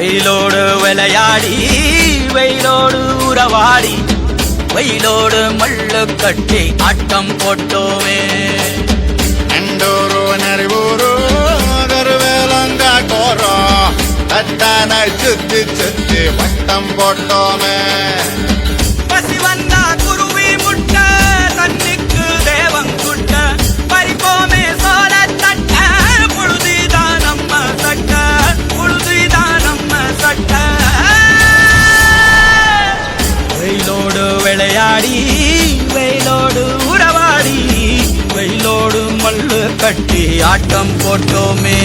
வெயிலோடு விளையாடி வெயிலோடு உறவாடி வெயிலோடு மல்லு கட்டி ஆட்டம் போட்டோமே. நண்டோரோ நரிவோரோ தருவேலங்கா கோரோ தத்தான சுத்தி சுத்தி வட்டம் போட்டோமே. வெயிலோடு உறவாடி வெயிலோடு மல்லு கட்டி ஆட்டம் போட்டோமே.